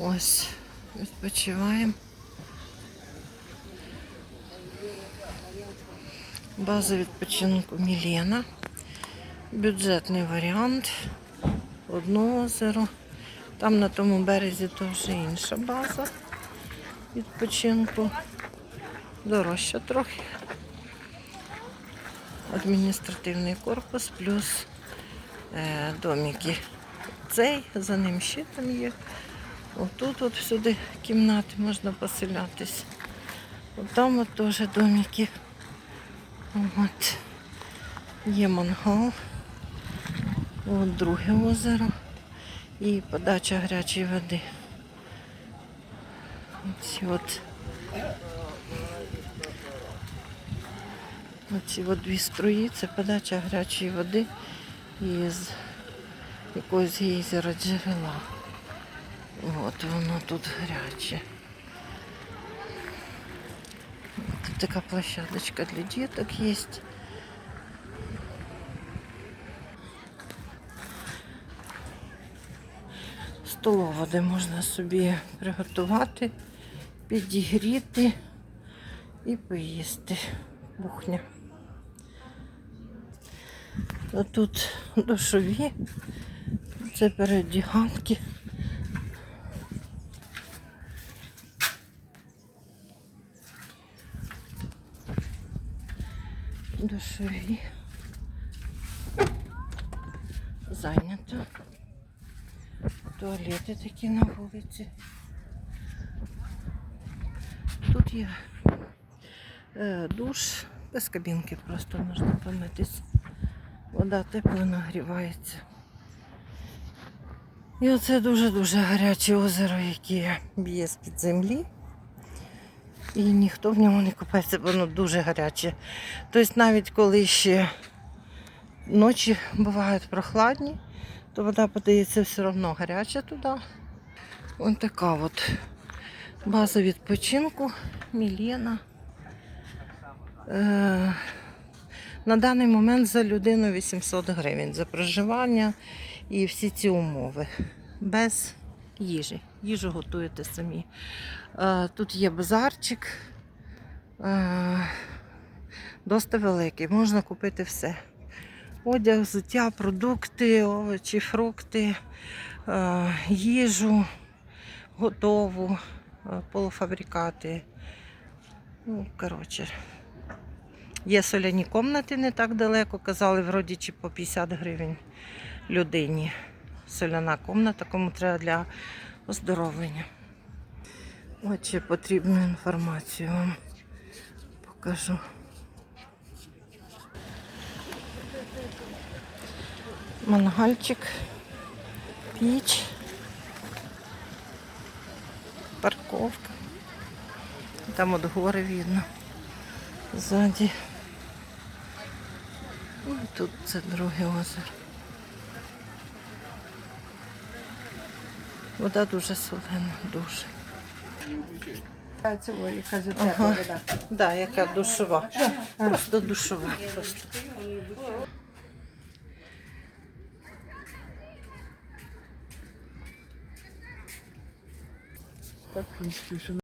Ось, відпочиваємо. База відпочинку Мілена. Бюджетний варіант. Одно озеро. Там на тому березі вже інша база відпочинку. Дорожча трохи. Адміністративний корпус плюс е, домики. Цей, за ним ще там є. Отут от всюди кімнати можна поселятись. От там от теж домики. От. Є мангал. От друге озеро. І подача гарячої води. Оці от. Оці от дві струї, це подача гарячої води із якогось гейзера джерела. От воно тут гаряче. Тут така площадочка для діток є. Столова, де можна собі приготувати, підігріти і поїсти. Кухня. Тут душові, це передяганки. Душові. Зайнято. Туалети такі на вулиці. Тут є е, душ без кабінки, просто можна помитись. Вода тепло нагрівається. І оце дуже-дуже гаряче озеро, яке б'є з-під землі. І ніхто в ньому не купається, бо воно дуже гаряче. Тобто навіть коли ще ночі бувають прохладні, то вода подається все одно гаряча туди. Ось така от база відпочинку Мілена. Е, на даний момент за людину 800 гривень за проживання і всі ці умови. Без їжі. Їжу готуєте самі. Е, тут є базарчик. Е, досить великий, можна купити все. Одяг, взуття, продукти, овочі, фрукти, е, їжу готову, полуфабрикати. Ну, коротше. Є соляні комнати не так далеко. Казали, вроді чи по 50 гривень людині. Соляна комната, кому треба для оздоровлення. От ще потрібну інформацію вам покажу. Мангальчик, піч, парковка. Там от гори видно ззаді. І тут це друге озеро. Вода дуже солена, дуже. Це яка ж Ага. вода. Да, яка душова. Просто душова. Просто. Так,